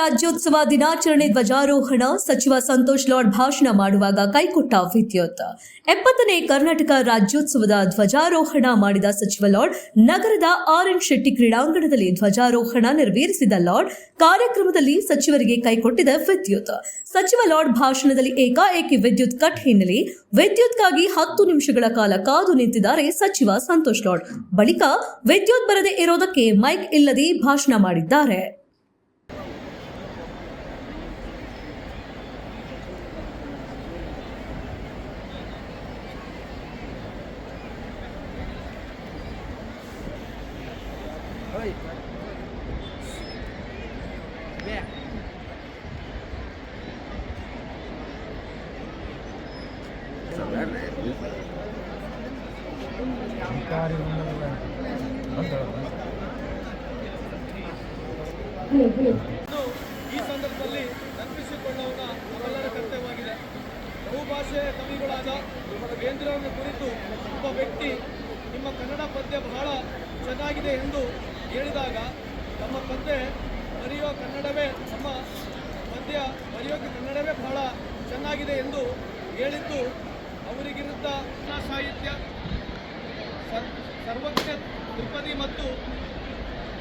ರಾಜ್ಯೋತ್ಸವ ದಿನಾಚರಣೆ ಧ್ವಜಾರೋಹಣ, ಸಚಿವ ಸಂತೋಷ್ ಲಾಡ್ ಭಾಷಣ ಮಾಡುವಾಗ ಕೈಕೊಟ್ಟ ವಿದ್ಯುತ್. ಎಪ್ಪತ್ತನೇ ಕರ್ನಾಟಕ ರಾಜ್ಯೋತ್ಸವದ ಧ್ವಜಾರೋಹಣ ಮಾಡಿದ ಸಚಿವ ಲಾರ್ಡ್ ನಗರದ ಆರ್ ಎನ್ ಶೆಟ್ಟಿ ಕ್ರೀಡಾಂಗಣದಲ್ಲಿ ಧ್ವಜಾರೋಹಣ ನೆರವೇರಿಸಿದ ಲಾರ್ಡ್ ಕಾರ್ಯಕ್ರಮದಲ್ಲಿ ಸಚಿವರಿಗೆ ಕೈಕೊಟ್ಟಿದ ವಿದ್ಯುತ್. ಸಚಿವ ಲಾರ್ಡ್ ಭಾಷಣದಲ್ಲಿ ಏಕಾಏಕಿ ವಿದ್ಯುತ್ ಕಟ್ ಹಿನ್ನೆಲೆ ವಿದ್ಯುತ್ಗಾಗಿ ಹತ್ತು ನಿಮಿಷಗಳ ಕಾಲ ಕಾದು ನಿಂತಿದ್ದಾರೆ ಸಚಿವ ಸಂತೋಷ್ ಲಾರ್ಡ್ ಬಳಿಕ ವಿದ್ಯುತ್ ಬರದೇ ಇರೋದಕ್ಕೆ ಮೈಕ್ ಇಲ್ಲದೆ ಭಾಷಣ ಮಾಡಿದ್ದಾರೆ. ಈ ಸಂದರ್ಭದಲ್ಲಿ ನೆನಪಿಸಿಕೊಳ್ಳುವ ನಮ್ಮೆಲ್ಲರ ಕರ್ತವ್ಯವಾಗಿದೆ. ಬಹುಭಾಷೆ ಕವಿಗಳಾದ ಕೇಂದ್ರವನ್ನು ಕುರಿತು ಒಬ್ಬ ವ್ಯಕ್ತಿ ನಿಮ್ಮ ಕನ್ನಡ ಪದ್ಯ ಬಹಳ ಚೆನ್ನಾಗಿದೆ ಎಂದು ಹೇಳಿದಾಗ ನಮ್ಮ ಪದ್ಯ ಬರೆಯೋ ಕನ್ನಡವೇ ನಮ್ಮ ಪದ್ಯ ಬರೆಯೋಕೆ ಕನ್ನಡವೇ ಬಹಳ ಚೆನ್ನಾಗಿದೆ ಎಂದು ಹೇಳಿದ್ದು ಅವರಿಗಿರುತ್ತ ಸಾಹಿತ್ಯ ಸರ್- ಸರ್ವಜ್ಞ ತ್ರಿಪದಿ ಮತ್ತು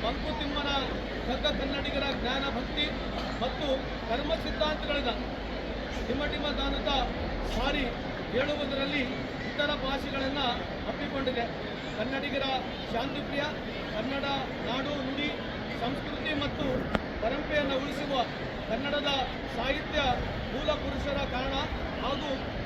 ಮಂಕುತಿಮ್ಮನ ಕಗ್ಗ ಕನ್ನಡಿಗರ ಜ್ಞಾನ ಭಕ್ತಿ ಮತ್ತು ಕರ್ಮ ಸಿದ್ಧಾಂತಗಳನ್ನು ಡಿಮಡಿಮ ದಾನದ ಸಾರಿ ಹೇಳುವುದರಲ್ಲಿ ಇತರ ಹಮ್ಮಿಕೊಂಡಿದೆ ಕನ್ನಡಿಗರ ಶಾಂತಿಪ್ರಿಯ, ಕನ್ನಡ ನಾಡು ನುಡಿ, ಸಂಸ್ಕೃತಿ ಮತ್ತು ಪರಂಪರೆಯನ್ನು ಉಳಿಸುವ ಕನ್ನಡದ ಸಾಹಿತ್ಯ ಮೂಲ ಪುರುಷರ ಕಾರಣ.